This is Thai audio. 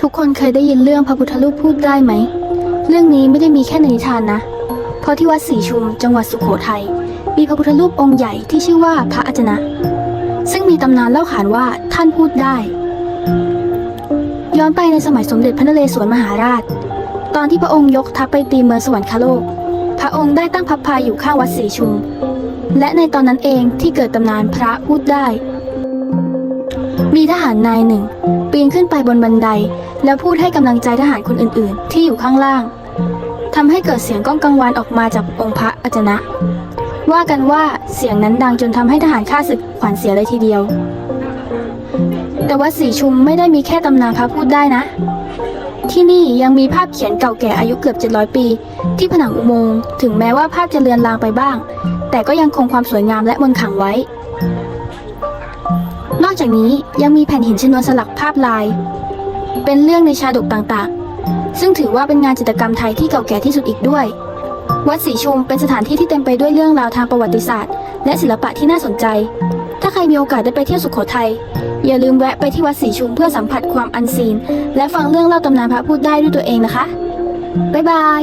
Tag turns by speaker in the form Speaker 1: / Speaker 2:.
Speaker 1: ทุกคนเคยได้ยินเรื่องพระพุทธรูปพูดได้ไหม เรื่องนี้ไม่ได้มีแค่ในนิทานนะ เพราะที่วัดศรีชุมจังหวัดสุโขทัยมีพระพุทธรูปองค์ใหญ่ที่ชื่อว่าพระอาจนะ ซึ่งมีตำนานเล่าขานว่าท่านพูดได้ ย้อนไปในสมัยสมเด็จพระนเรศวรมหาราช ตอนที่พระองค์ยกทัพไปตีเมืองสวรรคโลก พระองค์ได้ตั้งพับพายอยู่ข้างวัดศรีชุม และในตอนนั้นเองที่เกิดตำนานพระพูดได้ มีทหารนายหนึ่ง ปีนขึ้นไปบนบันได แล้วพูดให้กำลังใจทหารคนอื่นๆ ที่อยู่ข้างล่างทำให้เกิดเสียงก้องกังวานออกมาจากองค์พระอาจนะ ว่ากันว่าเสียงนั้นดังจนทำให้ทหารข้าศึกขวัญเสียเลยทีเดียว แต่วัดศรีชุมไม่ได้มีแค่ตำนานพระพูดได้นะ ที่นี่ยังมีภาพเขียนเก่าแก่อายุเกือบ700 ปี ที่ผนังอุโมงค์ถึงแม้ว่าภาพจะเลือนลางไปบ้าง แต่ก็ยังคงความสวยงามและมนต์ขลังไว้ นอกจากนี้ยังมีแผ่นหินชนวนสลักภาพลาย เป็นเรื่องในชาดกต่างๆ ซึ่งถือว่าเป็นงานจิตรกรรมไทยที่เก่าแก่ที่สุดอีกด้วย วัดศรีชุมเป็นสถานที่ที่เต็มไปด้วยเรื่องราวทางประวัติศาสตร์ และศิลปะที่น่าสนใจ ถ้าใครมีโอกาสได้ไปเที่ยวสุโขทัยอย่าลืมแวะไปที่วัดศรีชุมเพื่อสัมผัสความอันซีน และฟังเรื่องเล่าตำนานพระพูดได้ด้วยตัวเองนะคะบ๊ายบาย